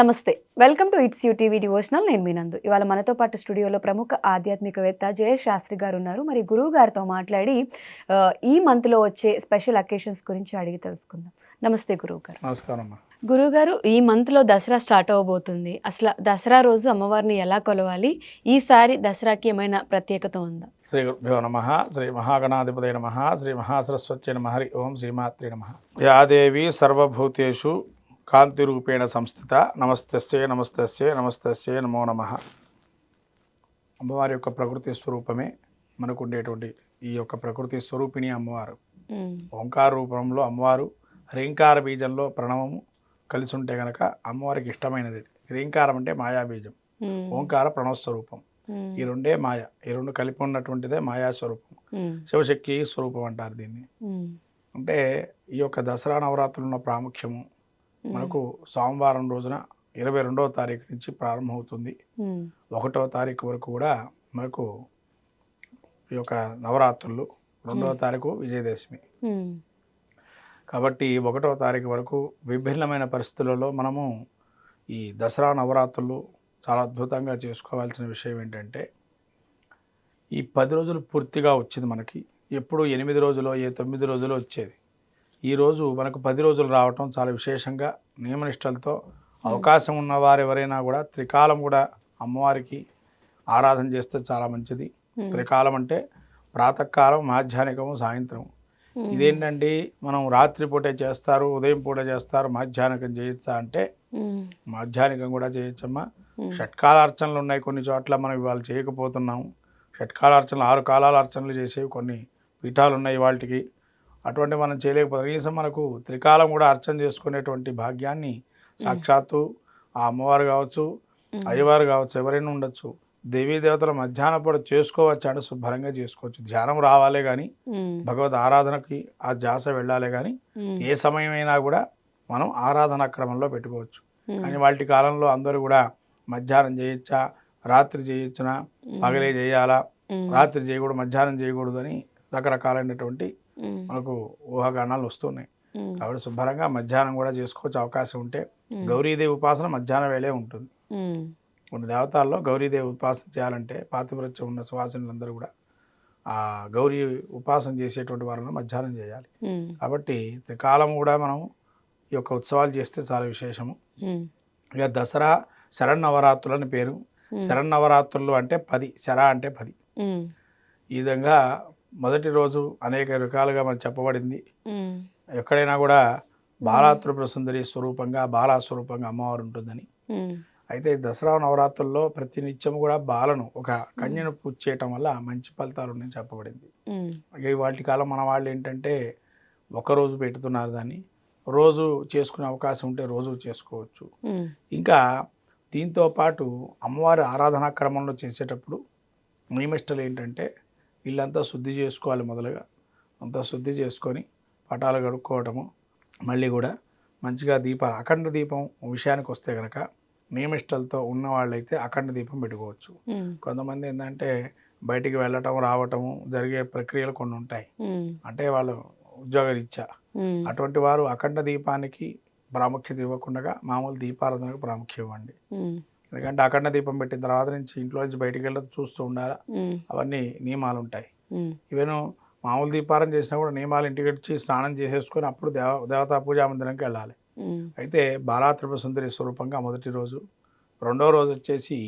నమస్తే welcome to it's U TV devotional. నేను మీనందు ఇవాళ మనతో పాటు స్టూడియోలో ప్రముఖ ఆధ్యాత్మికవేత్త జయేష్ శాస్త్రి గారు ఉన్నారు మరి గురువు గారితో మాట్లాడి ఈ మంత్లో వచ్చే స్పెషల్ అకేషన్స్ గురించి అడిగి తెలుసుకుందాం. నమస్తే గురువు గారు. నమస్కారం అమ్మా. గురువు గారు ఈ మంత్లో దసరా స్టార్ట్ అవ్వబోతుంది అసలు దసరా రోజు అమ్మవారిని ఎలా కొలవాలి? ఈసారి దసరాకి ఏమైనా ప్రత్యేకత ఉందా? శ్రీ గురుభ్యో నమ శ్రీ మహాగణాధిపతయ నమ శ్రీ మహాసరస్వత్య నమ హరి ఓం శ్రీమాత్రి నమ. యా దేవి సర్వభూతేషు కాంతిరూపేణ సంస్థిత నమస్తస్యే నమస్తస్యే నమస్తస్యే నమో నమ. అమ్మవారి యొక్క ప్రకృతి స్వరూపమే మనకు ఉండేటువంటి ఈ యొక్క ప్రకృతి స్వరూపిణి అమ్మవారు. ఓంకార రూపంలో అమ్మవారు హ్రీంకార బీజంలో ప్రణవము కలిసి ఉంటే గనక అమ్మవారికి ఇష్టమైనది. హ్రీంకారం అంటే మాయా బీజం ఉమ్, ఓంకార ప్రణవ స్వరూపం ఈ రెండే మాయ ఈ రెండు కలిపి ఉన్నటువంటిదే మాయా స్వరూపం శివశక్తి స్వరూపం అంటారు దీన్ని. అంటే ఈ యొక్క దసరా నవరాత్రులు ఉన్న ప్రాముఖ్యము మనకు సోమవారం రోజున ఇరవై రెండవ తారీఖు నుంచి ప్రారంభమవుతుంది. ఒకటవ తారీఖు వరకు కూడా మనకు ఈ యొక్క నవరాత్రులు రెండవ తారీఖు విజయదశమి. కాబట్టి ఒకటవ తారీఖు వరకు విభిన్నమైన పరిస్థితులలో మనము ఈ దసరా నవరాత్రులు చాలా అద్భుతంగా చేసుకోవాల్సిన విషయం ఏంటంటే ఈ పది రోజులు పూర్తిగా వచ్చింది మనకి. ఎప్పుడు ఎనిమిది రోజులు ఏ తొమ్మిది రోజులు వచ్చేది? ఈరోజు మనకు పది రోజులు రావటం చాలా విశేషంగా నియమనిష్టలతో అవకాశం ఉన్నవారు ఎవరైనా కూడా త్రికాలం కూడా అమ్మవారికి ఆరాధన చేస్తే చాలా మంచిది. త్రికాలం అంటే ప్రాతకాలం మాధ్యాహ్నికము సాయంత్రం. ఇదేంటండి? మనం రాత్రి పూటే చేస్తారు ఉదయం పూట చేస్తారు మాధ్యాహ్నికం చేయొచ్చా అంటే మాధ్యాహ్నికం కూడా చేయొచ్చమ్మా. ఉమ్, షట్కాల అర్చనలు ఉన్నాయి కొన్ని చోట్ల మనం ఇవాళ చేయకపోతున్నాము. షట్కాల అర్చనలు ఆరు కాలాల అర్చనలు చేసేవి కొన్ని పీఠాలు ఉన్నాయి వాటికి అటువంటి మనం చేయలేకపోతాం కనీసం మనకు త్రికాలం కూడా అర్చన చేసుకునేటువంటి భాగ్యాన్ని సాక్షాత్తు ఆ అమ్మవారు కావచ్చు అయ్యవారు కావచ్చు ఎవరైనా ఉండొచ్చు. దేవీ దేవతల మధ్యాహ్న పూట చేసుకోవచ్చు అంటే శుభ్రంగా చేసుకోవచ్చు. ధ్యానం రావాలే కానీ భగవద్ ఆరాధనకి ఆ ధ్యాస వెళ్ళాలి కానీ ఏ సమయమైనా కూడా మనం ఆరాధనా క్రమంలో పెట్టుకోవచ్చు. కానీ వాటి కాలంలో అందరూ కూడా మధ్యాహ్నం చేయొచ్చా రాత్రి చేయొచ్చునా పగలే చేయాలా రాత్రి చేయకూడదు మధ్యాహ్నం చేయకూడదు అని రకరకాలైనటువంటి మనకు ఊహాగానాలు వస్తున్నాయి. కాబట్టి శుభ్రంగా మధ్యాహ్నం కూడా చేసుకోవచ్చు అవకాశం ఉంటే గౌరీదేవి ఉపాసన మధ్యాహ్నం వేళే ఉంటుంది. కొన్ని దేవతాల్లో గౌరీదేవి ఉపాసన చేయాలంటే పాతివ్రత్యం ఉన్న సువాసనులందరూ కూడా ఆ గౌరీ ఉపాసన చేసేటువంటి వారిని మధ్యాహ్నం చేయాలి. కాబట్టి కాలం కూడా మనం ఈ యొక్క ఉత్సవాలు చేస్తే చాలా విశేషము. ఇక దసరా శరన్నవరాత్రులు అని పేరు. ఉమ్, శరన్నవరాత్రులు అంటే పది శర అంటే పది. ఈ విధంగా మొదటి రోజు అనేక రకాలుగా మనకు చెప్పబడింది. ఎక్కడైనా కూడా బాలాత్రిపుర సుందరి స్వరూపంగా బాలా స్వరూపంగా అమ్మవారు ఉంటుందని. అయితే దసరా నవరాత్రుల్లో ప్రతి నిత్యం కూడా బాలను ఒక కన్యను పూజ చేయటం వల్ల మంచి ఫలితాలు ఉన్నాయని చెప్పబడింది. వాటి కాలం మన వాళ్ళు ఏంటంటే ఒక రోజు పెడుతున్నారు దాన్ని. రోజు చేసుకునే అవకాశం ఉంటే రోజు చేసుకోవచ్చు. ఇంకా దీంతో పాటు అమ్మవారి ఆరాధనా క్రమంలో చేసేటప్పుడు నియమిష్టలు ఏంటంటే ఇల్లంతా శుద్ధి చేసుకోవాలి మొదలుగా. అంతా శుద్ధి చేసుకొని పటాలు కడుక్కోవటము మళ్ళీ కూడా మంచిగా దీపాలు అఖండ దీపం విషయానికి వస్తే కనుక నియమిష్టలతో ఉన్న వాళ్ళైతే అఖండ దీపం పెట్టుకోవచ్చు. కొంతమంది ఏంటంటే బయటికి వెళ్ళటం రావటము జరిగే ప్రక్రియలు కొన్ని ఉంటాయి. అంటే వాళ్ళు ఉద్యోగరీత్యా. అటువంటి వారు అఖండ దీపానికి ప్రాముఖ్యత ఇవ్వకుండా మామూలు దీపారాధనకు ప్రాముఖ్యం ఇవ్వండి. ఎందుకంటే అఖండ దీపం పెట్టిన తర్వాత నుంచి ఇంట్లో నుంచి బయటికి వెళ్ళదు చూస్తూ ఉండాలి? అవన్నీ నియమాలు ఉంటాయి ఈవెన్ మామూలు దీపారం చేసినా కూడా నియమాలు ఇంటికి వచ్చి స్నానం చేసేసుకొని అప్పుడు దేవ దేవతా పూజా మందిరంకి వెళ్ళాలి. అయితే బాలా త్రిపుర సుందరి స్వరూపంగా మొదటి రోజు రెండో రోజు వచ్చేసి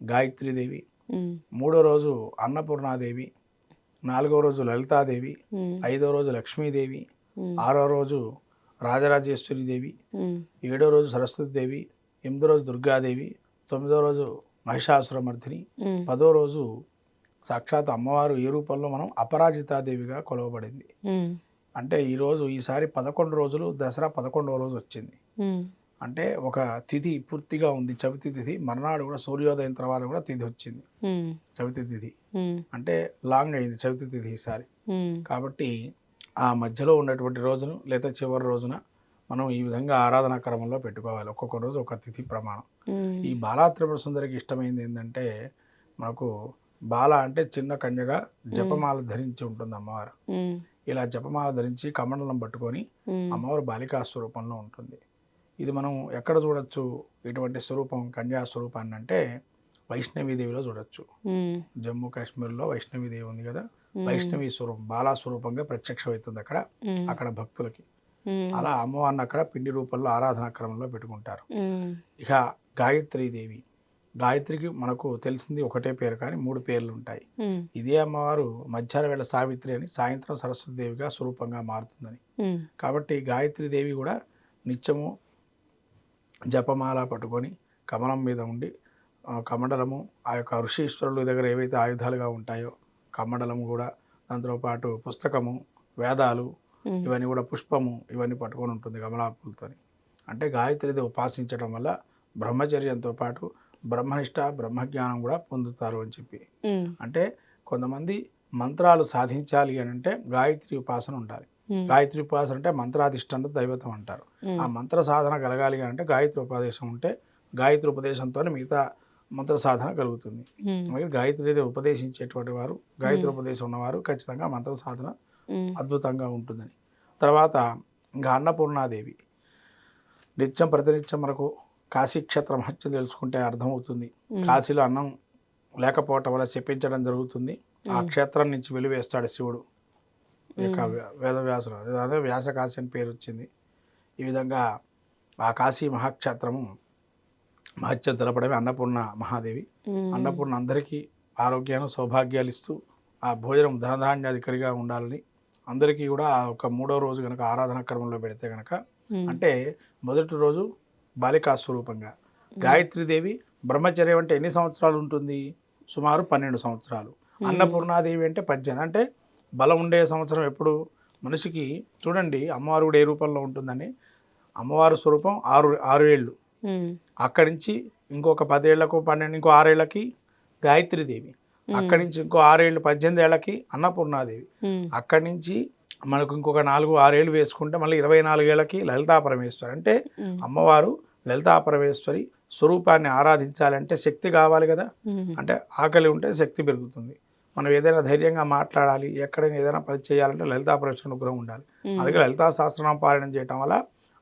గాయత్రీదేవి మూడో రోజు అన్నపూర్ణాదేవి నాలుగో రోజు లలితాదేవి ఐదో రోజు లక్ష్మీదేవి ఆరో రోజు రాజరాజేశ్వరి దేవి ఏడో రోజు సరస్వతి దేవి ఎనిమిదో రోజు దుర్గాదేవి తొమ్మిదో రోజు మహిషాసురమర్ధిని. ఉమ్, పదో రోజు సాక్షాత్ అమ్మవారు ఈ రూపంలో మనం అపరాజితాదేవిగా కొలవబడింది. అంటే ఈరోజు ఈసారి పదకొండు రోజులు దసరా పదకొండవ రోజు వచ్చింది. అంటే ఒక తిథి పూర్తిగా ఉంది. చవితి తిథి. మర్నాడు కూడా సూర్యోదయం తర్వాత కూడా తిథి వచ్చింది. చవితి తిథి. అంటే లాంగ్ అయింది చవితి తిథి ఈసారి. కాబట్టి ఆ మధ్యలో ఉన్నటువంటి రోజును లేదా చివరి రోజున మనం ఈ విధంగా ఆరాధనా క్రమంలో పెట్టుకోవాలి. ఒక్కొక్క రోజు ఒక తిథి ప్రమాణం. ఈ బాలా త్రిపుర సుందరికి ఇష్టమైంది ఏంటంటే మనకు బాల అంటే చిన్న కన్యగా జపమాల ధరించి ఉంటుంది అమ్మవారు. ఇలా జపమాల ధరించి కమండలం పట్టుకొని అమ్మవారు బాలికా స్వరూపంలో ఉంటుంది. ఇది మనం ఎక్కడ చూడొచ్చు? ఇటువంటి స్వరూపం కన్యా స్వరూపాన్ని అంటే వైష్ణవీదేవిలో చూడొచ్చు. జమ్మూ కాశ్మీర్లో వైష్ణవీదేవి ఉంది కదా? వైష్ణవి స్వరూపం బాలా స్వరూపంగా ప్రత్యక్షమవుతుంది అక్కడ అక్కడ భక్తులకి. అలా అమ్మవారిని అక్కడ పిండి రూపంలో ఆరాధనా క్రమంలో పెట్టుకుంటారు. ఇక గాయత్రీదేవి. గాయత్రికి మనకు తెలిసింది ఒకటే పేరు కానీ మూడు పేర్లు ఉంటాయి. ఇదే అమ్మవారు మధ్యాహ్న వేళ సావిత్రి అని సాయంత్రం సరస్వతి దేవిగా స్వరూపంగా మారుతుందని. కాబట్టి గాయత్రి దేవి కూడా నిత్యము జపమాల పట్టుకొని కమలం మీద ఉండి కమండలము ఆ యొక్క ఋషీశ్వరుల దగ్గర ఏవైతే ఆయుధాలుగా ఉంటాయో కమండలము కూడా దాంతో పాటు పుస్తకము వేదాలు ఇవన్నీ కూడా పుష్పము ఇవన్నీ పట్టుకొని ఉంటుంది కమలాపులతో అంటే గాయత్రిది ఉపాసించడం వల్ల బ్రహ్మచర్యంతో పాటు బ్రహ్మనిష్ట బ్రహ్మజ్ఞానం కూడా పొందుతారు అని చెప్పి. అంటే కొంతమంది మంత్రాలు సాధించాలి అని అంటే గాయత్రి ఉపాసన ఉండాలి. గాయత్రి ఉపాసన అంటే మంత్రాధిష్టాన దైవతం అంటారు. ఆ మంత్ర సాధన కలగాలి అని అంటే గాయత్రి ఉపదేశం ఉంటే గాయత్రి ఉపదేశంతో మిగతా మంత్ర సాధన కలుగుతుంది. గాయత్రి ఉపదేశించేటువంటి వారు గాయత్రి ఉపదేశం ఉన్నవారు ఖచ్చితంగా మంత్ర సాధన అద్భుతంగా ఉంటుందని. తర్వాత ఇంకా అన్నపూర్ణాదేవి. నిత్యం ప్రతినిత్యం మనకు కాశీక్షేత్ర మహత్యం తెలుసుకుంటే అర్థమవుతుంది. కాశీలో అన్నం లేకపోవటం వల్ల చెప్పించడం జరుగుతుంది. ఆ క్షేత్రం నుంచి వెలివేస్తాడు శివుడు. యొక్క వేదవ్యాసుడు అదే వ్యాస కాశీ అని పేరు వచ్చింది. ఈ విధంగా ఆ కాశీ మహాక్షేత్రము మహత్యం తెలపడమే అన్నపూర్ణ మహాదేవి. అన్నపూర్ణ అందరికీ ఆరోగ్యాన్ని సౌభాగ్యాలు ఇస్తూ ఆ భోజనం ధనధాన్యాధికారిగా ఉండాలని అందరికీ కూడా ఒక మూడో రోజు కనుక ఆరాధన క్రమంలో పెడితే కనుక అంటే మొదటి రోజు బాలికా స్వరూపంగా. గాయత్రీదేవి బ్రహ్మచర్యం అంటే ఎన్ని సంవత్సరాలు ఉంటుంది? సుమారు పన్నెండు సంవత్సరాలు. అన్నపూర్ణాదేవి అంటే పద్దెనిమిది అంటే బలం ఉండే సంవత్సరం ఎప్పుడు? మనిషికి చూడండి అమ్మవారు కూడా ఏ రూపంలో ఉంటుందని. అమ్మవారు స్వరూపం ఆరు ఆరు ఏళ్ళు అక్కడి నుంచి ఇంకొక పదేళ్ళకు పన్నెండు ఇంకో ఆరేళ్ళకి గాయత్రీదేవి. అక్కడి నుంచి ఇంకో ఆరేళ్ళు పద్దెనిమిది ఏళ్ళకి అన్నపూర్ణాదేవి. అక్కడి నుంచి మనకు ఇంకొక నాలుగు ఆరేళ్ళు వేసుకుంటే మళ్ళీ ఇరవై నాలుగేళ్ళకి లలితా పరమేశ్వరి అంటే అమ్మవారు లలితా పరమేశ్వరి స్వరూపాన్ని ఆరాధించాలంటే శక్తి కావాలి కదా. అంటే ఆకలి ఉంటే శక్తి పెరుగుతుంది. మనం ఏదైనా ధైర్యంగా మాట్లాడాలి ఎక్కడైనా ఏదైనా పని చేయాలంటే లలితా పరమేశ్వరి అనుగ్రహం ఉండాలి. అందుకే లలితా సహస్రనామ పారాయణం చేయటం వల్ల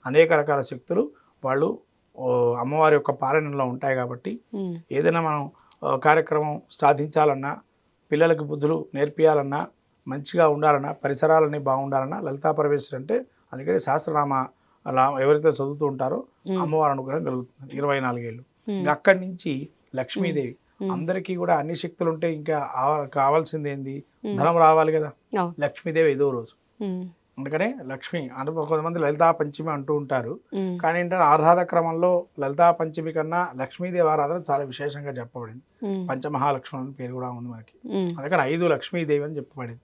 అనేక రకాల శక్తులు వాళ్ళు అమ్మవారి యొక్క పారాయణంలో ఉంటాయి కాబట్టి ఏదైనా మనం కార్యక్రమం సాధించాలన్నా పిల్లలకు బుద్ధులు నేర్పియాలన్నా మంచిగా ఉండాలన్నా పరిసరాలన్నీ బాగుండాలన్నా లలితా పరమేశ్వరి అంటే అందుకని సహస్రనామ అలా ఎవరైతే చదువుతూ ఉంటారో అమ్మవారి అనుగ్రహం కలుగుతుంది. ఇరవై నాలుగేళ్ళు. అక్కడి నుంచి లక్ష్మీదేవి. అందరికీ కూడా అన్ని శక్తులు ఉంటే ఇంకా కావాల్సింది ఏంది ధనం రావాలి కదా. లక్ష్మీదేవి ఐదో రోజు. అందుకనే లక్ష్మి అంటే కొంతమంది లలితా పంచమి అంటూ ఉంటారు. కానీ ఏంటంటే ఆరాధ క్రమంలో లలితా పంచమి కన్నా లక్ష్మీదేవి ఆరాధన చాలా విశేషంగా చెప్పబడింది. పంచమహాలక్ష్మి అని పేరు కూడా ఉంది మనకి. అందుకని ఐదు లక్ష్మీదేవి అని చెప్పబడింది.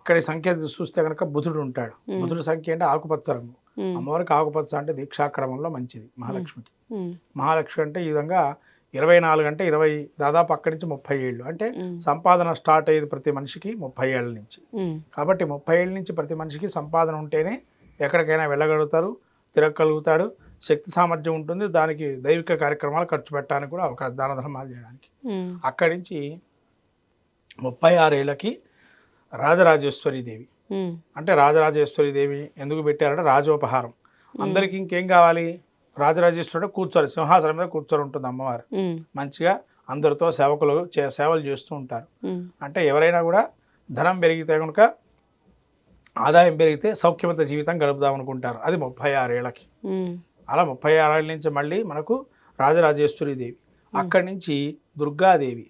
ఇక్కడ సంఖ్య చూస్తే కనుక బుధుడు ఉంటాడు. బుధుడు సంఖ్య అంటే ఆకుపచ్చ రంగు. అమ్మవారికి ఆకుపచ్చ అంటే దీక్షాక్రమంలో మంచిది మహాలక్ష్మికి. మహాలక్ష్మి అంటే ఈ విధంగా ఇరవై నాలుగు అంటే ఇరవై దాదాపు అక్కడి నుంచి ముప్పై ఏళ్ళు. అంటే సంపాదన స్టార్ట్ అయ్యేది ప్రతి మనిషికి ముప్పై ఏళ్ళ నుంచి. కాబట్టి ముప్పై ఏళ్ళ నుంచి ప్రతి మనిషికి సంపాదన ఉంటేనే ఎక్కడికైనా వెళ్ళగలుగుతారు తిరగగలుగుతాడు శక్తి సామర్థ్యం ఉంటుంది దానికి దైవిక కార్యక్రమాలు ఖర్చు పెట్టడానికి కూడా ఒక దాన ధర్మాలు చేయడానికి. అక్కడి నుంచి ముప్పై ఆరేళ్ళకి రాజరాజేశ్వరి దేవి. అంటే రాజరాజేశ్వరి దేవి ఎందుకు పెట్టారంటే రాజోపహారం. అందరికీ ఇంకేం కావాలి? రాజరాజేశ్వరుడు కూర్చోరు సింహాసనం మీద కూర్చొని ఉంటుంది అమ్మవారు. మంచిగా అందరితో సేవకులు చే- సేవలు చేస్తూ ఉంటారు. అంటే ఎవరైనా కూడా ధనం పెరిగితే కనుక ఆదాయం పెరిగితే సౌఖ్యవంత జీవితం గడుపుదాం అనుకుంటారు. అది ముప్పై ఆరేళ్ళకి. అలా ముప్పై ఆరేళ్ళ నుంచి మళ్ళీ మనకు రాజరాజేశ్వరి దేవి. అక్కడి నుంచి దుర్గాదేవి.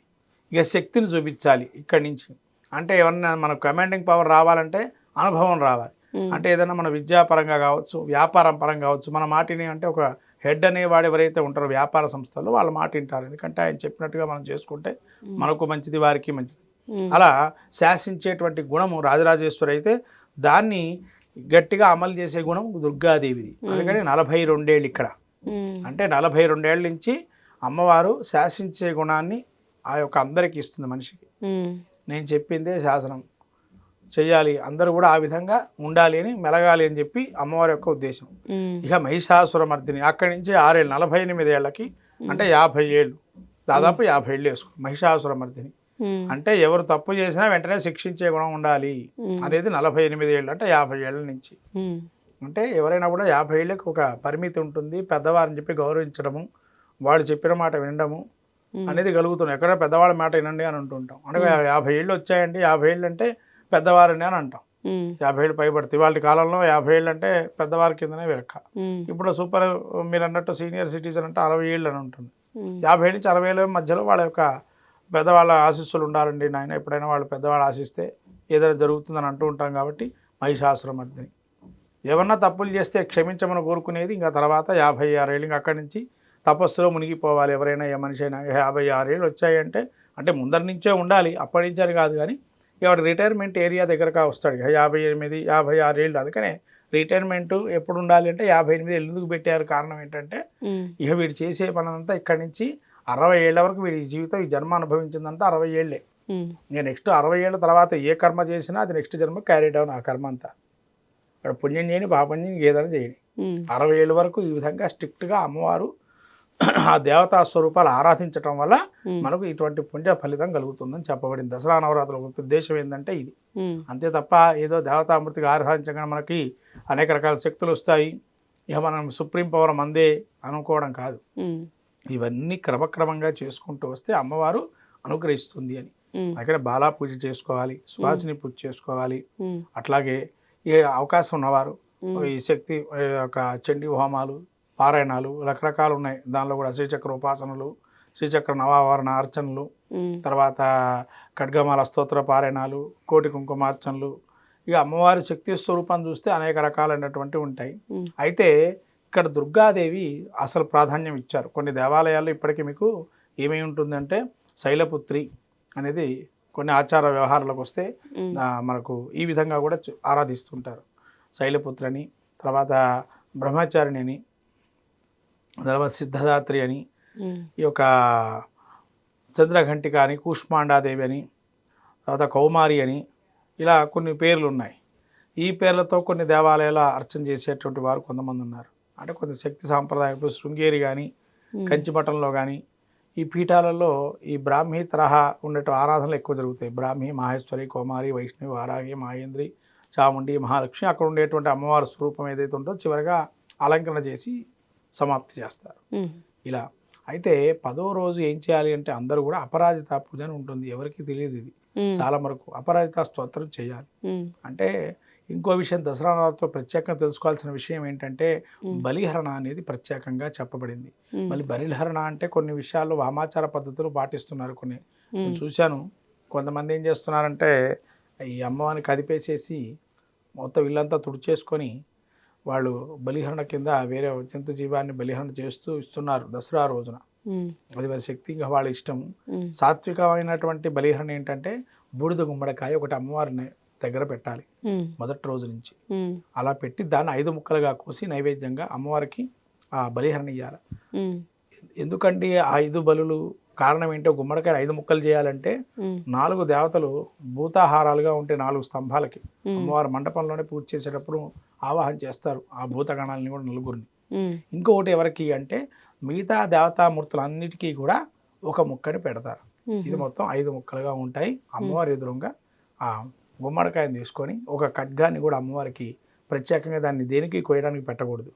ఇక శక్తిని చూపించాలి ఇక్కడి నుంచి. అంటే ఏమన్నా మనకు కమాండింగ్ పవర్ రావాలంటే అనుభవం రావాలి. అంటే ఏదైనా మన విద్యాపరంగా కావచ్చు వ్యాపారం పరంగా కావచ్చు మన మాటిని అంటే ఒక హెడ్ అనేవాడు ఎవరైతే ఉంటారో వ్యాపార సంస్థల్లో వాళ్ళ మాట వింటారు. ఎందుకంటే ఆయన చెప్పినట్టుగా మనం చేసుకుంటే మనకు మంచిది వారికి మంచిది. అలా శాసించేటువంటి గుణము రాజరాజేశ్వరి అయితే దాన్ని గట్టిగా అమలు చేసే గుణం దుర్గాదేవిది. అందుకని నలభై రెండేళ్ళు ఇక్కడ. అంటే నలభై రెండేళ్ళ నుంచి అమ్మవారు శాసించే గుణాన్ని ఆ యొక్క అందరికీ ఇస్తుంది మనిషికి. నేను చెప్పిందే శాసనం. చెయ్యాలి. అందరూ కూడా ఆ విధంగా ఉండాలి అని మెలగాలి అని చెప్పి అమ్మవారి యొక్క ఉద్దేశం. ఇక మహిషాసుర మర్దిని అక్కడి నుంచి ఆరేళ్ళు నలభై ఎనిమిది ఏళ్ళకి అంటే యాభై ఏళ్ళు దాదాపు యాభై ఏళ్ళు వేసుకో మహిషాసుర మర్దిని. ఉమ్, అంటే ఎవరు తప్పు చేసినా వెంటనే శిక్షించే గుణం ఉండాలి. అనేది నలభై ఎనిమిది ఏళ్ళు అంటే యాభై ఏళ్ళ నుంచి అంటే ఎవరైనా కూడా యాభై ఏళ్ళకి ఒక పరిమితి ఉంటుంది. పెద్దవారని చెప్పి గౌరవించడము వాళ్ళు చెప్పిన మాట వినడము అనేది కలుగుతుంది. ఎక్కడ పెద్దవాళ్ళ మాట వినండి అని అంటుంటాం. అంటే యాభై ఏళ్ళు వచ్చాయండి యాభై ఏళ్ళు అంటే పెద్దవారిని అని అంటాం. యాభై ఏళ్ళు పైబడుతుంది వాళ్ళ కాలంలో యాభై ఏళ్ళు అంటే పెద్దవారి కిందనే లెక్క ఇప్పుడు సూపర్ మీరు అన్నట్టు సీనియర్ సిటిజన్ అంటే అరవై ఏళ్ళు అని ఉంటుంది. యాభై నుంచి అరవై ఏళ్ళ మధ్యలో వాళ్ళ యొక్క పెద్దవాళ్ళ ఆశీస్సులు ఉండాలండి నాయన. ఎప్పుడైనా వాళ్ళు పెద్దవాళ్ళు ఆశిస్తే ఏదైనా జరుగుతుందని అంటూ ఉంటాం కాబట్టి మహిషాసురమర్దిని ఏమన్నా తప్పులు చేస్తే క్షమించమని కోరుకునేది ఇంకా తర్వాత యాభై ఆరేళ్ళు ఇంకా అక్కడి నుంచి తపస్సులో మునిగిపోవాలి. ఎవరైనా ఏ మనిషి అయినా యాభై ఆరేళ్ళు వచ్చాయంటే అంటే ముందరి నుంచే ఉండాలి. అప్పటి నుంచి అని కాదు కానీ ఇవాడు రిటైర్మెంట్ ఏరియా దగ్గరగా వస్తాడు. ఇక యాభై ఎనిమిది యాభై ఆరేళ్ళు అందుకనే రిటైర్మెంట్ ఎప్పుడు ఉండాలి అంటే యాభై ఎనిమిది ఏళ్ళు ఎందుకు పెట్టారు? కారణం ఏంటంటే ఇక వీడు చేసే పనంతా ఇక్కడి నుంచి అరవై ఏళ్ళ వరకు వీడి జీవితం ఈ జన్మ అనుభవించిందంతా అరవై ఏళ్ళే. ఇంకా నెక్స్ట్ అరవై ఏళ్ళ తర్వాత ఏ కర్మ చేసినా అది నెక్స్ట్ జన్మ క్యారీ డౌన్ ఆ కర్మ అంతా. ఇక్కడ పుణ్యం చేయని పాపం చేయని ఏదైనా చేయని. అరవై ఏళ్ళ వరకు ఈ విధంగా స్ట్రిక్ట్గా అమ్మవారు ఆ దేవతా స్వరూపాలు ఆరాధించటం వల్ల మనకు ఇటువంటి పుణ్య ఫలితం కలుగుతుందని చెప్పబడింది. దసరా నవరాత్రుల ఉద్దేశం ఏంటంటే ఇది. అంతే తప్ప ఏదో దేవతామూర్తిగా ఆరాధించగానే మనకి అనేక రకాల శక్తులు వస్తాయి. ఇక మనం సుప్రీం పవర్ మందే అనుకోవడం కాదు. ఇవన్నీ క్రమక్రమంగా చేసుకుంటూ వస్తే అమ్మవారు అనుగ్రహిస్తుంది అని. అక్కడ బాలా పూజ చేసుకోవాలి సువాసిని పూజ చేసుకోవాలి. అట్లాగే ఏ అవకాశం ఉన్నవారు ఈ శక్తి ఒక చండీ హోమాలు పారాయణాలు రకరకాలు ఉన్నాయి. దానిలో కూడా శ్రీచక్ర ఉపాసనలు శ్రీచక్ర నవావరణ అర్చనలు తర్వాత ఖడ్గమాల స్తోత్ర పారాయణాలు కోటి కుంకుమార్చనలు. ఇక అమ్మవారి శక్తి స్వరూపాన్ని చూస్తే అనేక రకాలైనటువంటివి ఉంటాయి. అయితే ఇక్కడ దుర్గాదేవి అసలు ప్రాధాన్యం ఇచ్చారు. కొన్ని దేవాలయాల్లో ఇప్పటికీ మీకు ఏమై ఉంటుందంటే శైలపుత్రి అనేది కొన్ని ఆచార వ్యవహారాలకు వస్తే మనకు ఈ విధంగా కూడా ఆరాధిస్తుంటారు. శైలపుత్రి అని తర్వాత బ్రహ్మచారిణి అని తర్వాత సిద్ధదాత్రి అని ఈ యొక్క చంద్రఘంటిక అని కూష్మాండాదేవి అని తర్వాత కౌమారి అని ఇలా కొన్ని పేర్లు ఉన్నాయి. ఈ పేర్లతో కొన్ని దేవాలయాల అర్చన చేసేటువంటి వారు కొంతమంది ఉన్నారు. అంటే కొంత శక్తి సాంప్రదాయం శృంగేరి కానీ కంచిమఠంలో కానీ ఈ పీఠాలలో ఈ బ్రాహ్మీ తరహా ఉండేట ఆరాధనలు ఎక్కువ జరుగుతాయి. బ్రాహ్మీ మహేశ్వరి కోమారి వైష్ణవి వారాగి మహేంద్రి చాముండి మహాలక్ష్మి అక్కడ ఉండేటువంటి అమ్మవారి స్వరూపం ఏదైతే ఉందో చివరిగా అలంకరణ చేసి సమాప్తి చేస్తారు. ఇలా. అయితే పదో రోజు ఏం చేయాలి అంటే అందరూ కూడా అపరాజిత పూజ అని ఉంటుంది. ఎవరికి తెలియదు ఇది. చాలా వరకు అపరాజిత స్తోత్రం చేయాలి. అంటే ఇంకో విషయం దసరా నవరాత్రిలో ప్రత్యేకంగా తెలుసుకోవాల్సిన విషయం ఏంటంటే బలిహరణ అనేది ప్రత్యేకంగా చెప్పబడింది. మళ్ళీ బలిహరణ అంటే కొన్ని విషయాల్లో వామాచార పద్ధతులు పాటిస్తున్నారు కొన్ని. నేను చూశాను. కొంతమంది ఏం చేస్తున్నారంటే ఈ అమ్మవారిని కదిపేసేసి మొత్తం ఇల్లంతా తుడిచేసుకొని వాళ్ళు బలిహరణ కింద వేరే జంతు జీవాన్ని బలిహరణ చేస్తూ ఇస్తున్నారు దసరా రోజున. అది వారి శక్తి ఇంకా వాళ్ళ ఇష్టం సాత్వికమైనటువంటి బలిహరణ ఏంటంటే బూడిద గుమ్మడికాయ ఒకటి అమ్మవారిని దగ్గర పెట్టాలి మొదటి రోజు నుంచి. అలా పెట్టి దాన్ని ఐదు ముక్కలుగా కోసి నైవేద్యంగా అమ్మవారికి ఆ బలిహరణ ఇవ్వాలి ఎందుకంటే ఆ ఐదు బలులు కారణం ఏంటో గుమ్మడికాయ ఐదు ముక్కలు చేయాలంటే నాలుగు దేవతలు భూతాహారాలుగా ఉంటే నాలుగు స్తంభాలకి అమ్మవారి మండపంలోనే పూజ చేసేటప్పుడు ఆవాహన చేస్తారు ఆ భూతగణాలని కూడా నలుగురిని. ఇంకొకటి ఎవరికి అంటే మిగతా దేవతామూర్తులన్నిటికీ కూడా ఒక ముక్కని పెడతారు. ఇది మొత్తం ఐదు ముక్కలుగా ఉంటాయి. అమ్మవారి ఎదురుగా ఆ గుమ్మడికాయని తీసుకొని ఒక ఖడ్గాన్ని కూడా అమ్మవారికి ప్రత్యేకంగా దాన్ని దేనికి కోయడానికి పెట్టకూడదు.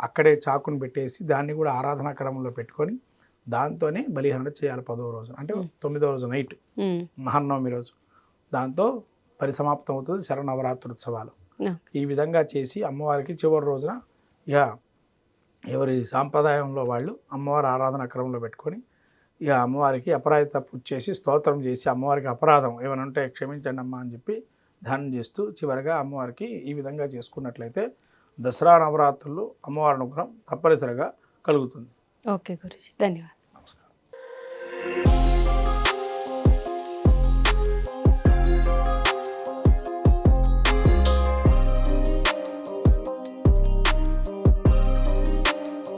అక్కడే చాకుని పెట్టేసి దాన్ని కూడా ఆరాధనా క్రమంలో పెట్టుకొని దాంతోనే బలిహరణ చేయాలి పదవ రోజు అంటే. తొమ్మిదవ రోజు నైట్. మహానవమి రోజు. దాంతో పరిసమాప్తం అవుతుంది శరణవరాత్రోత్సవాలు. ఈ విధంగా చేసి అమ్మవారికి చివరి రోజున ఇక ఎవరి సాంప్రదాయంలో వాళ్ళు అమ్మవారి ఆరాధన క్రమంలో పెట్టుకొని ఇక అమ్మవారికి అపరాధిత పూజ చేసి స్తోత్రం చేసి అమ్మవారికి అపరాధం ఏమైనా ఉంటే క్షమించండి అమ్మా అని చెప్పి ధ్యానం చేస్తూ చివరిగా అమ్మవారికి ఈ విధంగా చేసుకున్నట్లయితే దసరా నవరాత్రులు అమ్మవారి అనుగ్రహం తప్పనిసరిగా కలుగుతుంది. ఓకే గురుజీ. ధన్యవాదాలు.